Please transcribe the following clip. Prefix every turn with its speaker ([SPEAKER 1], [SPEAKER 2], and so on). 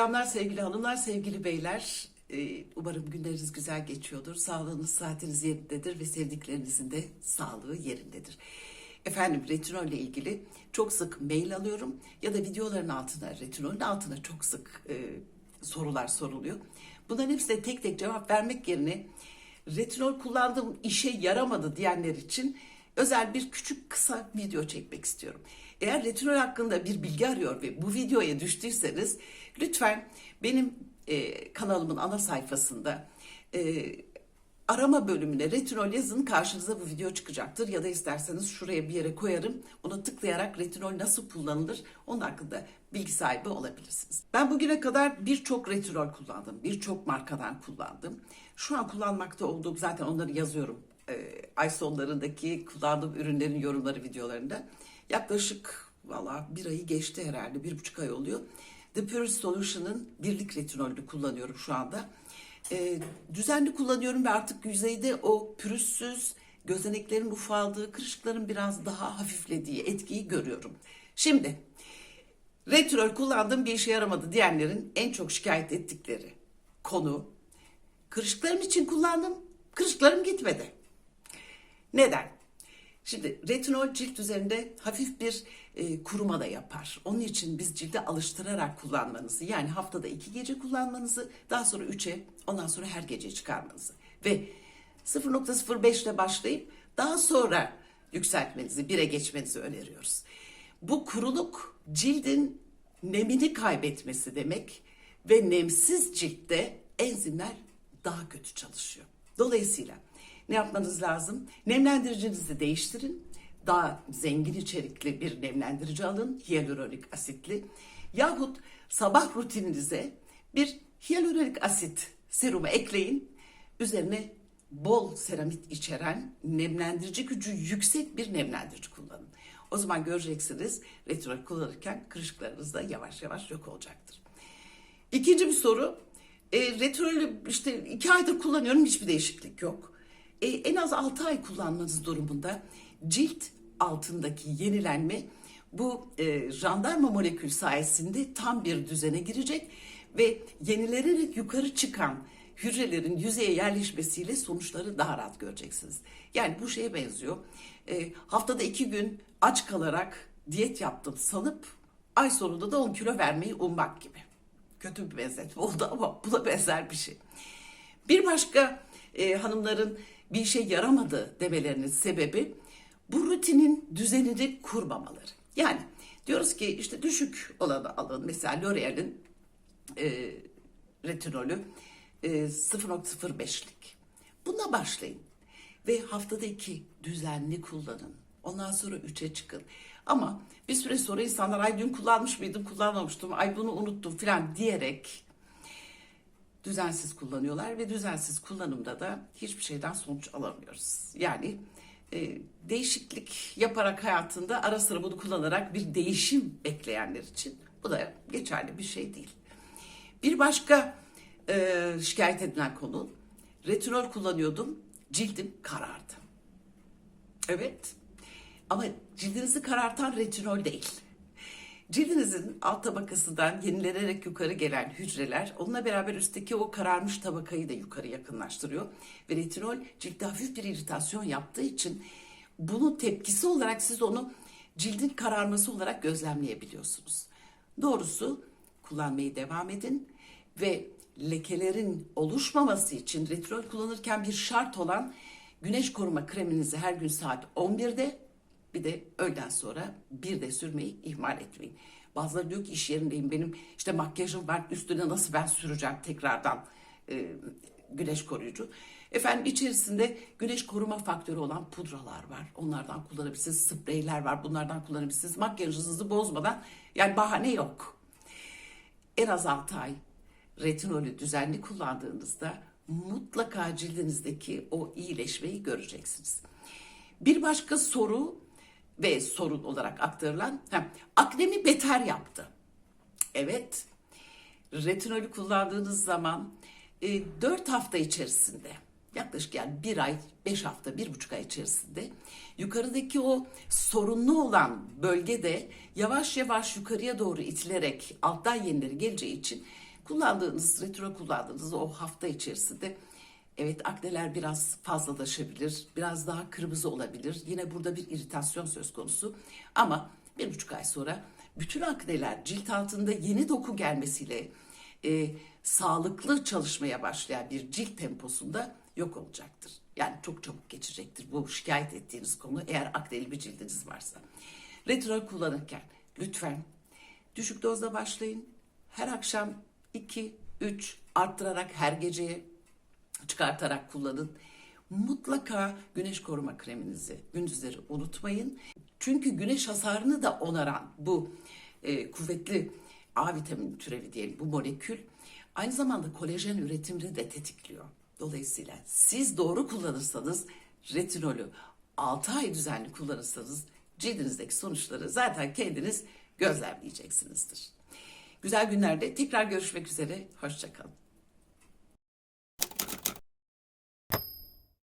[SPEAKER 1] Selamlar sevgili hanımlar, sevgili beyler. Ee, Umarım günleriniz güzel geçiyordur. Sağlığınız, saatiniz yerindedir ve sevdiklerinizin de sağlığı yerindedir. Efendim retinol ile ilgili çok sık mail alıyorum ya da videoların altına, retinolün altına çok sık e, sorular soruluyor. Bunların hepsine tek tek cevap vermek yerine retinol kullandığım işe yaramadı diyenler için özel bir küçük kısa video çekmek istiyorum. Eğer retinol hakkında bir bilgi arıyor ve bu videoya düştüyseniz lütfen benim e, kanalımın ana sayfasında e, arama bölümüne retinol yazın karşınıza bu video çıkacaktır. Ya da isterseniz şuraya bir yere koyarım. Ona tıklayarak retinol nasıl kullanılır onun hakkında bilgi sahibi olabilirsiniz. Ben bugüne kadar birçok retinol kullandım. Birçok markadan kullandım. Şu an kullanmakta olduğum zaten onları yazıyorum. E, ay sonlarındaki kullandığım ürünlerin yorumları videolarında. Yaklaşık valla bir ayı geçti herhalde. Bir buçuk ay oluyor. The Pure Solution'ın birlik retinolünü kullanıyorum şu anda. Ee, düzenli kullanıyorum ve artık yüzeyde o pürüzsüz, gözeneklerin ufaldığı, kırışıkların biraz daha hafiflediği etkiyi görüyorum. Şimdi retinol kullandım bir işe yaramadı diyenlerin en çok şikayet ettikleri konu kırışıklarım için kullandım, kırışıklarım gitmedi. Neden? Şimdi retinol cilt üzerinde hafif bir e, kuruma da yapar. Onun için biz cilde alıştırarak kullanmanızı yani haftada iki gece kullanmanızı daha sonra üçe ondan sonra her gece çıkarmanızı ve 0.05 ile başlayıp daha sonra yükseltmenizi, bire geçmenizi öneriyoruz. Bu kuruluk cildin nemini kaybetmesi demek ve nemsiz ciltte enzimler daha kötü çalışıyor. Dolayısıyla ne yapmanız lazım? Nemlendiricinizi değiştirin. Daha zengin içerikli bir nemlendirici alın. Hyaluronik asitli. Yahut sabah rutininize bir hyaluronik asit serumu ekleyin. Üzerine bol seramit içeren nemlendirici gücü yüksek bir nemlendirici kullanın. O zaman göreceksiniz retinol kullanırken kırışıklarınız da yavaş yavaş yok olacaktır. İkinci bir soru. E, retinolü işte iki aydır kullanıyorum hiçbir değişiklik yok. E, en az 6 ay kullanmanız durumunda cilt altındaki yenilenme bu e, jandarma molekül sayesinde tam bir düzene girecek ve yenilenerek yukarı çıkan hücrelerin yüzeye yerleşmesiyle sonuçları daha rahat göreceksiniz. Yani bu şeye benziyor. E, haftada iki gün aç kalarak diyet yaptım sanıp ay sonunda da 10 kilo vermeyi ummak gibi. Kötü bir benzetme oldu ama bu da benzer bir şey. Bir başka e, hanımların bir işe yaramadı demelerinin sebebi bu rutinin düzenini kurmamaları. Yani diyoruz ki işte düşük olanı alın. Mesela L'Oreal'in e, retinolü e, 0.05'lik. Bununla başlayın. Ve haftada iki düzenli kullanın. Ondan sonra üçe çıkın. Ama bir süre sonra insanlar ay dün kullanmış mıydım, kullanmamıştım, ay bunu unuttum falan diyerek düzensiz kullanıyorlar ve düzensiz kullanımda da hiçbir şeyden sonuç alamıyoruz. Yani e, değişiklik yaparak hayatında ara sıra bunu kullanarak bir değişim bekleyenler için bu da geçerli bir şey değil. Bir başka e, şikayet edilen konu retinol kullanıyordum cildim karardı. Evet ama cildinizi karartan retinol değil. Cildinizin alt tabakasından yenilenerek yukarı gelen hücreler onunla beraber üstteki o kararmış tabakayı da yukarı yakınlaştırıyor. Ve retinol ciltte hafif bir iritasyon yaptığı için bunun tepkisi olarak siz onu cildin kararması olarak gözlemleyebiliyorsunuz. Doğrusu kullanmayı devam edin ve lekelerin oluşmaması için retinol kullanırken bir şart olan güneş koruma kreminizi her gün saat 11'de bir de öğleden sonra bir de sürmeyi ihmal etmeyin. Bazıları diyor ki iş yerindeyim benim işte makyajım var üstüne nasıl ben süreceğim tekrardan e, güneş koruyucu. Efendim içerisinde güneş koruma faktörü olan pudralar var. Onlardan kullanabilirsiniz. Spreyler var. Bunlardan kullanabilirsiniz. Makyajınızı bozmadan yani bahane yok. En az 6 ay retinolü düzenli kullandığınızda mutlaka cildinizdeki o iyileşmeyi göreceksiniz. Bir başka soru ve sorun olarak aktarılan hem aknemi beter yaptı. Evet, retinolü kullandığınız zaman e, 4 hafta içerisinde yaklaşık yani bir ay, beş hafta, bir buçuk ay içerisinde yukarıdaki o sorunlu olan bölgede yavaş yavaş yukarıya doğru itilerek alttan yenileri geleceği için kullandığınız, retro kullandığınız o hafta içerisinde evet akneler biraz fazlalaşabilir, biraz daha kırmızı olabilir. Yine burada bir iritasyon söz konusu. Ama bir buçuk ay sonra bütün akneler cilt altında yeni doku gelmesiyle e, sağlıklı çalışmaya başlayan bir cilt temposunda yok olacaktır. Yani çok çabuk geçecektir bu şikayet ettiğiniz konu eğer akneli bir cildiniz varsa. Retinol kullanırken lütfen düşük dozda başlayın. Her akşam 2-3 arttırarak her geceye çıkartarak kullanın. Mutlaka güneş koruma kreminizi gündüzleri unutmayın. Çünkü güneş hasarını da onaran bu e, kuvvetli A vitamini türevi diyelim bu molekül aynı zamanda kolajen üretimini de tetikliyor. Dolayısıyla siz doğru kullanırsanız retinolü 6 ay düzenli kullanırsanız cildinizdeki sonuçları zaten kendiniz gözlemleyeceksinizdir. Güzel günlerde tekrar görüşmek üzere. Hoşçakalın.